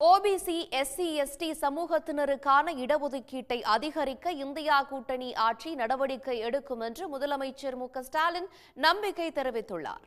OBC SC ST சமூகத்தினருக்கான இடஒதுக்கீட்டை அதிகரிக்க India கூட்டணி ஆட்சி நடவடிக்கை எடுக்கும் என்று முதலமைச்சர் மு ஸ்டாலின் நம்பிக்கை தெரிவித்துள்ளார்.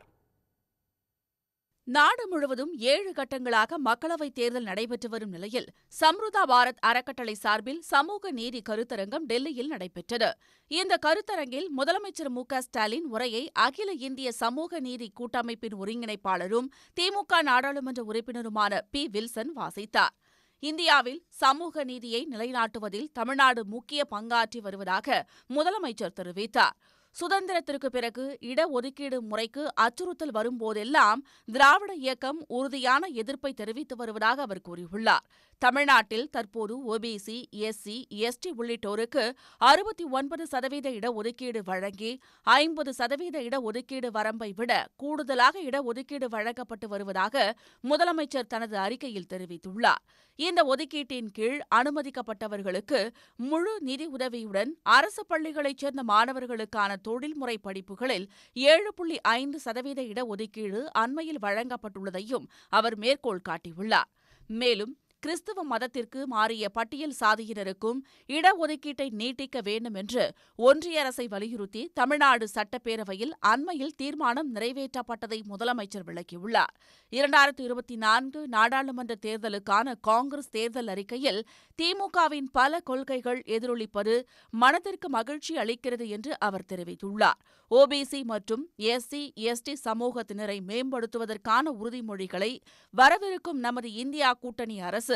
நாடு முழுவதும் ஏழு கட்டங்களாக மக்களவைத் தேர்தல் நடைபெற்று வரும் நிலையில் சம்ருதா பாரத் அறக்கட்டளை சார்பில் சமூக நீதி கருத்தரங்கம் டெல்லியில் நடைபெற்றது. இந்த கருத்தரங்கில் முதலமைச்சர் மு க ஸ்டாலின் உரையை அகில இந்திய சமூக நீதி கூட்டமைப்பின் ஒருங்கிணைப்பாளரும் திமுக நாடாளுமன்ற உறுப்பினருமான பி. வில்சன் வாசித்தார். இந்தியாவில் சமூக நீதியை நிலைநாட்டுவதில் தமிழ்நாடு முக்கிய பங்காற்றி வருவதாக முதலமைச்சர் தெரிவித்தார். சுதந்திரத்திற்கு பிறகு இடஒதுக்கீடு முறைக்கு அச்சுறுத்தல் வரும்போதெல்லாம் திராவிட இயக்கம் உறுதியான எதிர்ப்பை தெரிவித்து வருவதாக அவர் கூறியுள்ளார். தமிழ்நாட்டில் தற்போது ஓபிசி எஸ்சி எஸ்டி உள்ளிட்டோருக்கு அறுபத்தி ஒன்பது சதவீத இடஒதுக்கீடு வழங்கி ஐம்பது சதவீத இடஒதுக்கீடு வரம்பை விட கூடுதலாக இடஒதுக்கீடு வழங்கப்பட்டு வருவதாக முதலமைச்சர் தனது அறிக்கையில் தெரிவித்துள்ளார். இந்த ஒதுக்கீட்டின் கீழ் அனுமதிக்கப்பட்டவர்களுக்கு முழு நிதி உதவியுடன் அரசு பள்ளிகளைச் சேர்ந்த மாணவர்களுக்கான தொழில்முறை படிப்புகளில் ஏழு புள்ளி ஐந்து சதவீத இடஒதுக்கீடு அண்மையில் வழங்கப்பட்டுள்ளதையும் அவர் மேற்கோள் காட்டியுள்ளார். மேலும் கிறிஸ்துவ மதத்திற்கு மாறிய பட்டியல் சாதியினருக்கும் இடஒதுக்கீட்டை நீட்டிக்க வேண்டும் என்று ஒன்றிய அரசை வலியுறுத்தி தமிழ்நாடு சட்டப்பேரவையில் அண்மையில் தீர்மானம் நிறைவேற்றப்பட்டதை முதலமைச்சர் விளக்கியுள்ளார். இரண்டாயிரத்து இருபத்தி நான்கு நாடாளுமன்ற தேர்தலுக்கான காங்கிரஸ் தேர்தல் அறிக்கையில் திமுகவின் பல கொள்கைகள் எதிரொலிப்பது மனதிற்கு மகிழ்ச்சி அளிக்கிறது என்று அவர் தெரிவித்துள்ளார். ஓபிசி மற்றும் எஸ்சி எஸ்டி சமூகத்தினரை மேம்படுத்துவதற்கான உறுதிமொழிகளை வரவிருக்கும் நமது இந்தியா கூட்டணி அரசு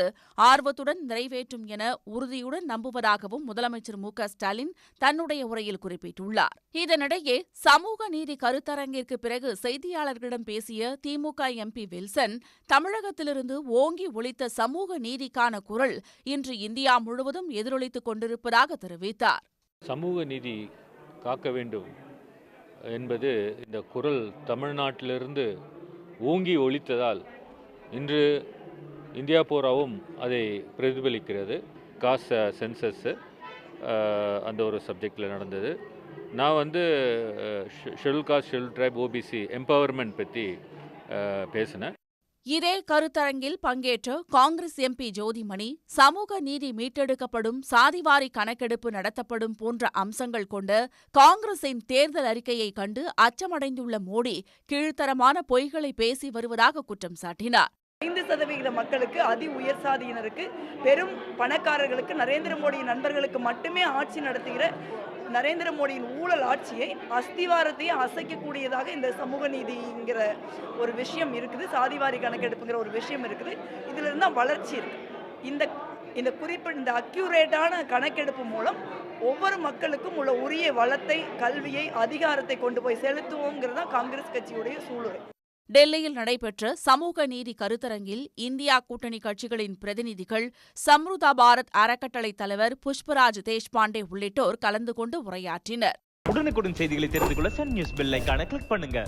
ஆர்வத்துடன் நிறைவேற்றும் என உறுதியுடன் நம்புவதாகவும் முதலமைச்சர் மு க ஸ்டாலின் தன்னுடைய உரையில் குறிப்பிட்டுள்ளார். இதனிடையே சமூக நீதி கருத்தரங்கிற்கு பிறகு செய்தியாளர்களிடம் பேசிய திமுக எம்பி வில்சன் தமிழகத்திலிருந்து ஓங்கி ஒழித்த சமூக நீதிக்கான குரல் இன்று இந்தியா முழுவதும் எதிரொலித்துக் கொண்டிருப்பதாக தெரிவித்தார். சமூக நீதி காக்க வேண்டும் என்பது இந்த குரல் தமிழ்நாட்டிலிருந்து ஓங்கி ஒழித்ததால் இன்று இந்தியா பூராவும் அதை பிரதிபலிக்கிறது. காஸ் சென்சஸ்ஸு அந்த ஒரு சப்ஜெக்டில் நடந்தது. நான் வந்து ஷெல் காஸ்ட் ஷெல் ட்ரைப் ஓபிசி எம்பவர்மெண்ட் பற்றி பேசினேன். இதே கருத்தரங்கில் பங்கேற்ற காங்கிரஸ் எம்பி ஜோதிமணி சமூக நீதி மீட்டெடுக்கப்படும் சாதிவாரி கணக்கெடுப்பு நடத்தப்படும் போன்ற அம்சங்கள் கொண்ட காங்கிரசின் தேர்தல் அறிக்கையை கண்டு அச்சமடைந்துள்ள மோடி கீழ்த்தரமான பொய்களை பேசி வருவதாக குற்றம் சாட்டினார். ஐந்து சதவிகித மக்களுக்கு அதி உயர் சாதியினருக்கு பெரும் பணக்காரர்களுக்கு நரேந்திர மோடியின் நண்பர்களுக்கு மட்டுமே ஆட்சி நடத்துகிற நரேந்திர மோடியின் ஊழல் ஆட்சியை அஸ்திவாரத்தையே அசைக்கக்கூடியதாக இந்த சமூக நீதிங்கிற ஒரு விஷயம் இருக்குது. சாதிவாரி கணக்கெடுப்புங்கிற ஒரு விஷயம் இருக்குது. இதுல இருந்தால் வளர்ச்சி இருக்கு. இந்த இந்த குறிப்பிட்ட இந்த அக்யூரேட்டான கணக்கெடுப்பு மூலம் ஒவ்வொரு மக்களுக்கும் உள்ள உரிய வளத்தை கல்வியை அதிகாரத்தை கொண்டு போய் செலுத்துவோங்கிறது தான் காங்கிரஸ் கட்சியுடைய சூளுரை. டெல்லியில் நடைபெற்ற சமூக நீதி கருத்தரங்கில் இந்தியா கூட்டணி கட்சிகளின் பிரதிநிதிகள் சம்ருதா பாரத் அறக்கட்டளை தலைவர் புஷ்பராஜ் தேஷ்பாண்டே உள்ளிட்டோர் கலந்து கொண்டு உரையாற்றினர். உடனுக்குடன் செய்திகளை தெரிந்து கொள்ள சன் நியூஸ் பெல் கிளிக் பண்ணுங்க.